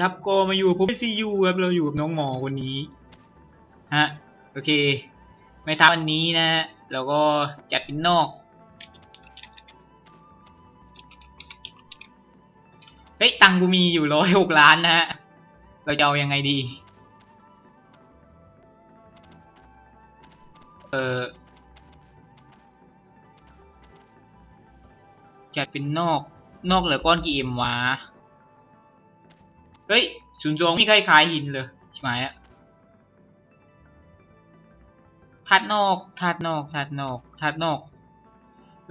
ครับ ก็มาอยู่กับผมซียูครับ เราอยู่กับน้องหมอคนนี้ ฮะ โอเค ไม่ท้าวันนี้นะฮะเราก็จัดเป็นนอก เฮ้ย ตังกูมีอยู่ร้อยหกล้านนะฮะ เราจะเอายังไงดี เออจัดเป็นนอก นอกเหลือก้อนกี่เอ็มวะ เฮ้ยศูนย์สองมีใครขายหินเลยใช่ไหมอะทัดนอกทัดนอกทัดนอกทัดนอก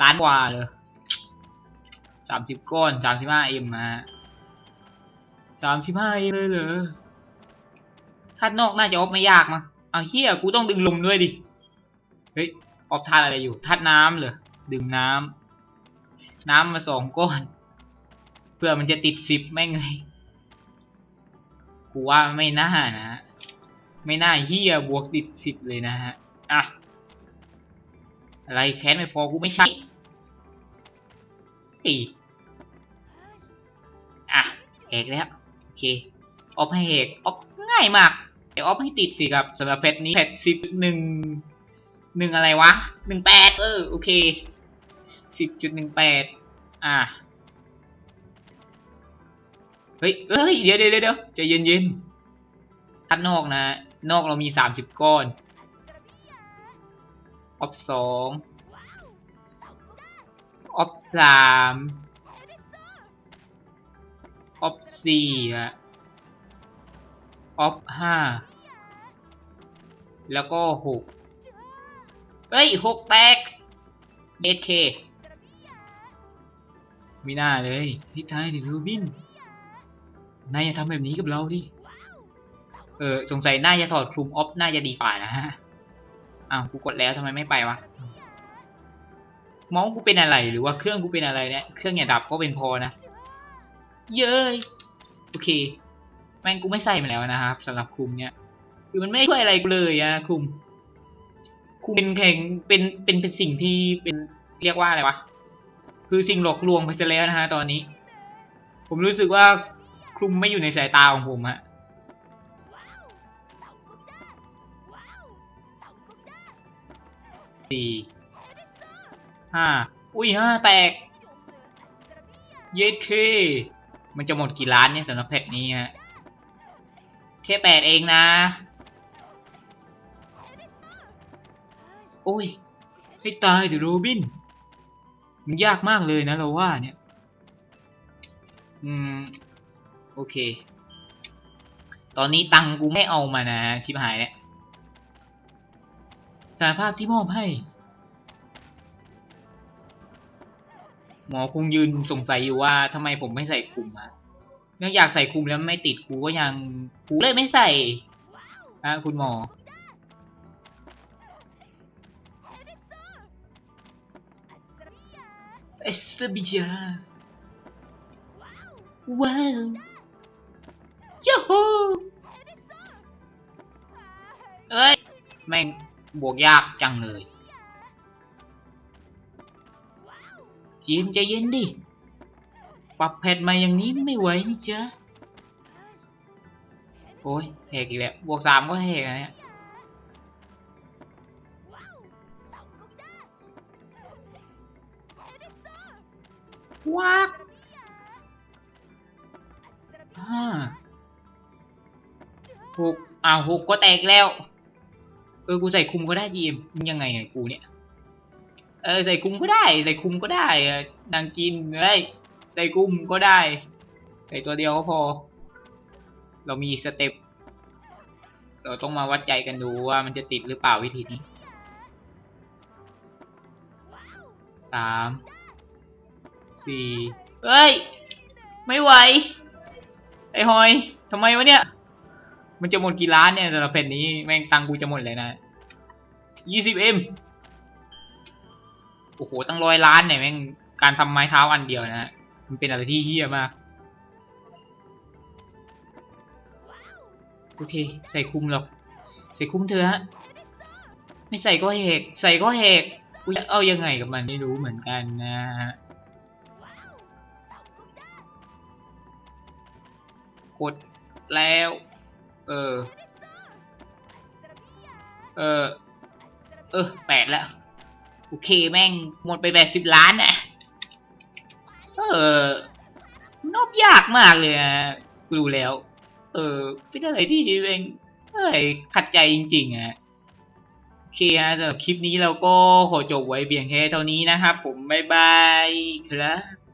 ล้านกว่าเลยสามสิบก้อนสามสิบห้าเอ็มมาสามสิบห้าเอ็มเลยเหรอทัดนอกน่าจะออฟไม่ยากมั้งเอาเฮียกูต้องดึงลมด้วยดิ เฮ้ยออฟทัดอะไรอยู่ ทัดน้ำเหรอดึงน้ำน้ำมาสองก้อน เพื่อมันจะติดสิบแม่งเลย กูว่าไม่น่านะไม่น่าเฮียบวกติดสิบเลยนะฮะ อะ อะไรแค้นไม่พอกูไม่ใช่อีอะแหกแล้ว โอเค ออฟให้แหกออฟง่ายมากเดี๋ยวออฟให้ติดสิครับสำหรับแพทนี้แพทสิบหนึ่งหนึ่งอะไรวะหนึ่งแปดเออ โอเคสิบจุดหนึ่งแปดอะ เฮ้ยเฮ้ยเดี๋ยวเดี๋ยวเดี๋ยวใจเย็นเย็นทัดนอกนะ นอกเรามีสามสิบก้อนออฟสองออฟสามออฟสี่ฮะออฟห้าแล้วก็หกเฮ้ยหกแตกเอเคไม่น่าเลยพี่ท้ายดิรูบิน นายอย่าทำแบบนี้กับเราดิ เออ สงสัยน่าจะถอดคลุมออฟน่าจะดีกว่านะฮะ อ้าว กูกดแล้วทำไมไม่ไปวะมาส์กูเป็นอะไรหรือว่าเครื่องกูเป็นอะไรเนี่ย เครื่องอย่าดับก็เป็นพอนะ เย้ย โอเค แม่งกูไม่ใส่มาแล้วนะครับสำหรับคลุมเนี่ย คือมันไม่ช่วยอะไรกูเลยอะคลุมคลุมเป็นแข่งเป็น เป็น เป็นสิ่งที่เป็นเรียกว่าอะไรวะ คือสิ่งหลอกลวงไปซะแล้วนะฮะตอนนี้ ผมรู้สึกว่า คลุมไม่อยู่ในสายตาของผมฮะสี่ห้าอุ้ยห้าแตก เย็ดเค มันจะหมดกี่ล้านเนี่ยสำหรับแพทนี้ฮะแค่แปดเองนะ โอ้ย ให้ตายเดี๋ยวโรบิน มันยากมากเลยนะเราว่าเนี่ย อืม โอเค ตอนนี้ตังกูไม่เอามานะชิบหายแล้วสารภาพที่มอบให้ หมอคงยืนสงสัยอยู่ว่าทำไมผมไม่ใส่คลุมอะเนื่องอยากใส่คลุมแล้วไม่ติดกูก็ยังกูเลยไม่ใส่อะคุณหมอ เอสบิยาว้าว แม่งบวกยากจังเลยจีมใจเย็นดิ ปรับแพทมาอย่างนี้ไม่ไหวนี่จ๊ะโอ้ยแหกอีกแล้ว บวกสามก็แหกอะเนี่ยว้ากห้าหกอ้าวหกก็แตกแล้ว เออกูใส่คุมก็ได้จีมมึงยังไงเนี่ยกูเนี่ย เออใส่คุมก็ได้ ใส่คุมก็ได้นางกินเฮ้ยใส่คุมก็ได้ ใส่ตัวเดียวก็พอ เรามีสเต็ปเราต้องมาวัดใจกันดูว่ามันจะติดหรือเปล่าวิธีนี้สามสี่เฮ้ย ไม่ไหว ไอ้หอยทำไมวะเนี่ย มันจะหมดกี่ล้านเนี่ยสำหรับแผ่นนี้แม่งตังค์กูจะหมดเลยนะยี่สิบเอ็มโอ้โหตั้งร้อยล้านเนี่ยแม่งการทำไม้เท้าอันเดียวนะมันเป็นอะไรที่เฮี้ยมากโอเค ใส่คุมหรอก ใส่คุมเธอฮะ ไม่ใส่ก็เหก ใส่ก็เหกกูจะเอายังไงกับมันไม่รู้เหมือนกันนะฮะกดแล้ว เออ เออ เออแปดแล้ว โอเคแม่งหมดไปแปดสิบล้านน่ะ เออนอบยากมากเลยอะกูรู้แล้ว เออเป็นอะไรที่เองเอ้ยขัดใจจริง ๆอะโอเคฮะสำหรับคลิปนี้เราก็ขอจบไว้เพียงแค่เท่านี้นะครับผม บ๊ายบายครับ